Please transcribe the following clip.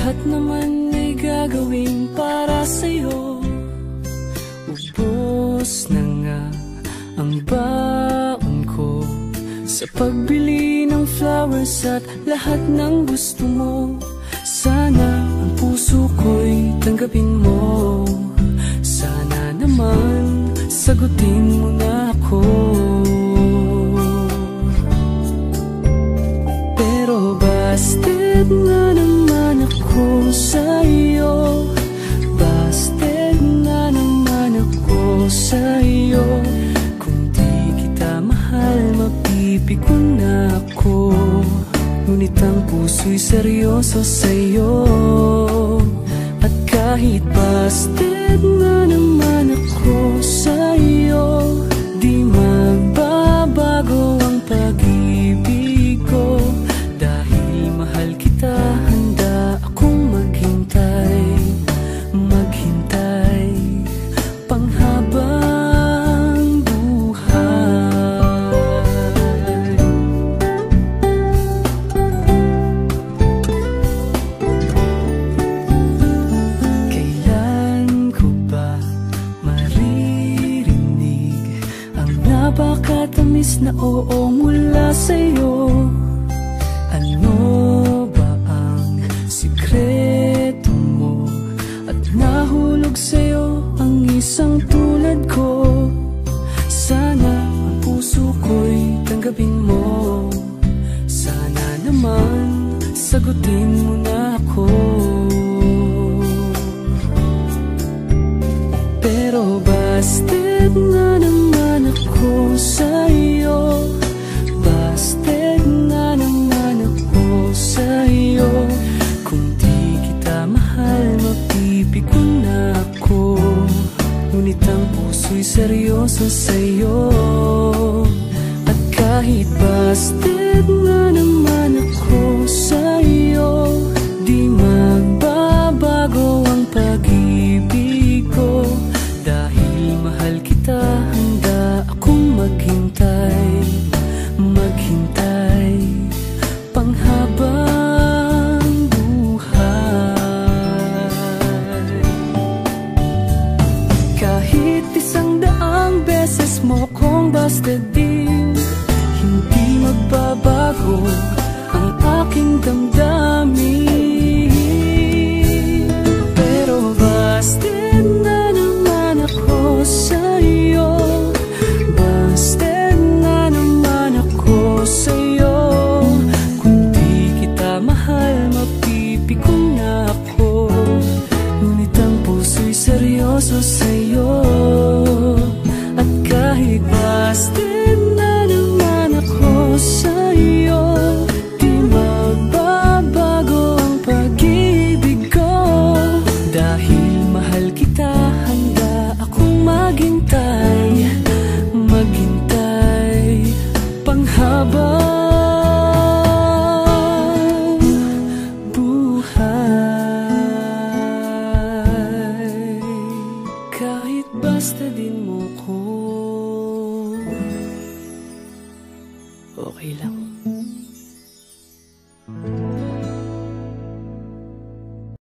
Lahat naman ay gagawin para sa'yo. Ubos na nga ang baon ko Sa pagbili ng flowers at lahat ng gusto mo. Sana ang puso ko'y tanggapin mo. Sana naman sagutin mo na ako busted na naman ako sa'yo. Busted na naman ako sa'yo. Kung di kita mahal, mapipikon na ako. Ngunit ang puso'y seryoso sa'yo. At kahit busted na naman ako sa'yo mahal kita, handa akong maghintay Maghintay panghabang buhay. Kailan ko ba maririnig Ang napakatamis na oo mula sa'yo sagutin mo na ako. Pero busted na naman ako sa'yo. Busted na naman ako sa'yo. Kung di kita mahal, mapipikon na ako. Ngunit ang puso'y seryoso sa'yo. At kahit busted kong busted din Hindi magbabago ang aking damdamin. Pero busted na naman ako sa'yo Busted na naman ako sa'yo. Kung di kita mahal, mapipikon na ako panghabang buhay. Kahit basta din mo ko. Okay lang